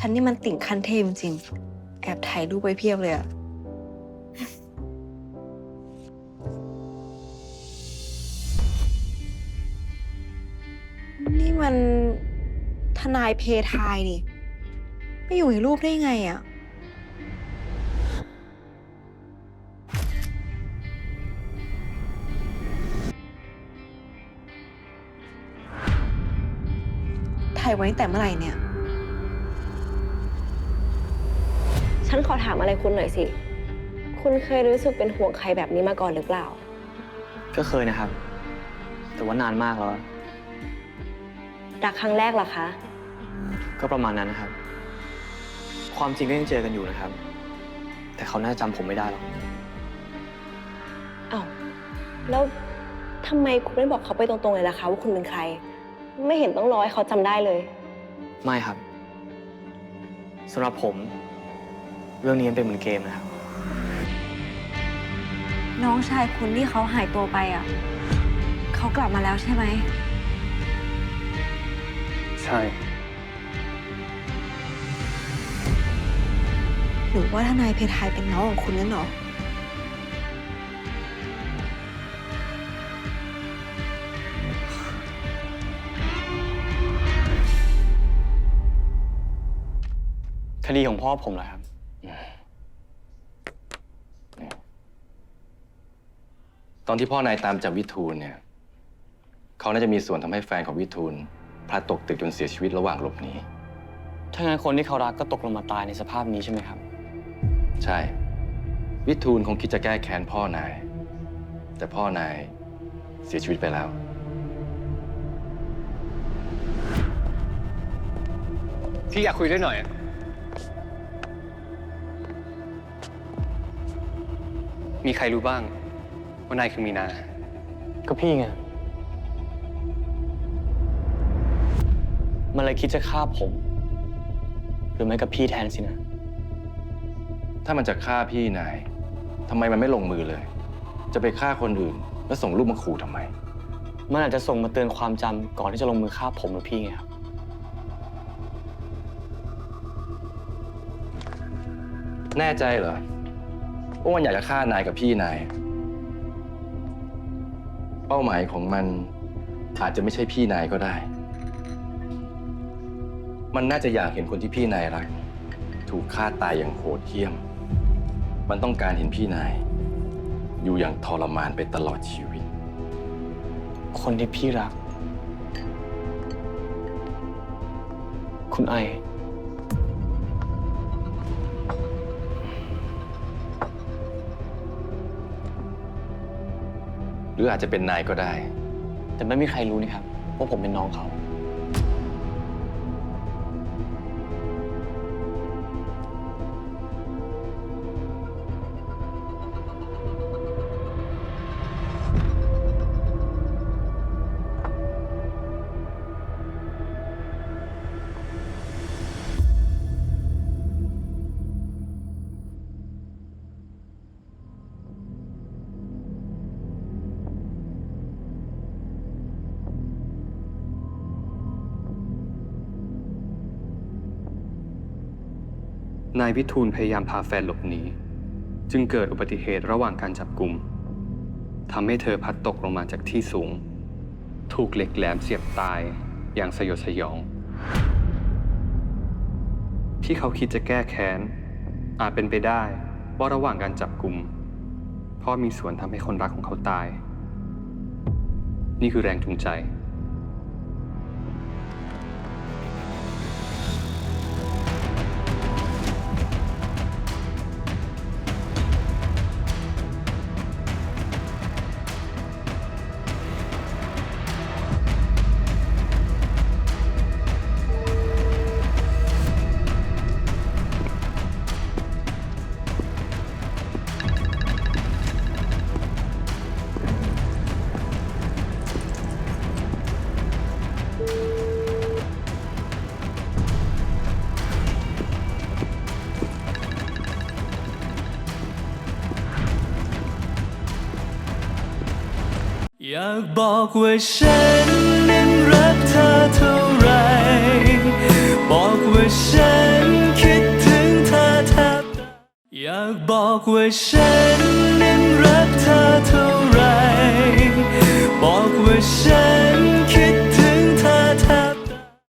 ฉันนี่มันติ่งขั้นเทพจริง แอบถ่ายรูปไว้เพียบเลยอะนี่มันทนายเพทายนี่ไม่อยู่ในรูปได้ไงอะถ่ายไว้ตั้งแต่เมื่อไหร่เนี่ย ฉันขอถามอะไรคุณหน่อยสิ คุณเคยรู้สึกเป็นห่วงใครแบบนี้มาก่อนหรือเปล่า ก็เคยนะครับ แต่ว่านานมากแล้ว รักครั้งแรกเหรอคะ ก็ประมาณนั้นนะครับ ความจริงก็ยังเจอกันอยู่นะครับ แต่เขาน่าจะจำผมไม่ได้หรอกอ้าวแล้วทำไมคุณไม่บอกเขาไปตรงๆเลยล่ะคะว่าคุณเป็นใคร ไม่เห็นต้องรอให้เขาจำได้เลย ไม่ครับสำหรับผม เรื่องนี้มันเป็นเหมือนเกมนะครับ น้องชายคุณที่เขาหายตัวไปอะเขากลับมาแล้วใช่ไหม ใช่ หรือว่าทนายเพทายเป็นน้องของคุณนั่นเหรอ คดีของพ่อผมเหรอครับ ตอนที่พ่อนายตามจับวิทูลเนี่ยเขาน่าจะมีส่วนทำให้แฟนของวิทูลพลัดตกตึกจนเสียชีวิตระหว่างหลบหนีถ้างั้นคนที่เขารักก็ตกลงมาตายในสภาพนี้ใช่ไหมครับ ใช่ วิทูลคงคิดจะแก้แค้นพ่อนาย แต่พ่อนายเสียชีวิตไปแล้ว พี่อยากคุยด้วยหน่อย มีใครรู้บ้าง ว่านายคือมีนา ก็พี่ไง มันเลยคิดจะฆ่าผม หรือไม่ก็พี่แทนสินะ ถ้ามันจะฆ่าพี่นายทำไมมันไม่ลงมือเลย จะไปฆ่าคนอื่น แล้วส่งรูปมาขู่ทำไม มันอาจจะส่งมาเตือนความจำก่อนที่จะลงมือฆ่าผมหรือพี่ไงครับ แน่ใจเหรอว่ามันอยากจะฆ่านายกับพี่นาย เป้าหมายของมันอาจจะไม่ใช่พี่นายก็ได้ มันน่าจะอยากเห็นคนที่พี่นายรัก ถูกฆ่าตายอย่างโหดเหี้ยม มันต้องการเห็นพี่นาย อยู่อย่างทรมานไปตลอดชีวิต คนที่พี่รัก คุณไอ รืออาจจะเป็นนายก็ได้ แต่ไม่มีใครรู้นี่ครับว่าผมเป็นน้องเขา นายวิทูลพยายามพาแฟนหลบหนีจึงเกิดอุบัติเหตุระหว่างการจับกลุ่มทำให้เธอพัดตกลงมาจากที่สูง ถูกเหล็กแหลมเสียบตายอย่างสยดสยอง ที่เขาคิดจะแก้แค้น อาจเป็นไปได้ว่าระหว่างการจับกลุ่มพ่อมีส่วนทำให้คนรักของเขาตาย นี่คือแรงจูงใจ อยากบอกว่าฉันนั้นรักเธอเท่าไร บอกว่าฉันคิดถึงเธอแทบอยากบอกว่าฉันนั้นรักเธอเท่าไร บอกว่าฉัน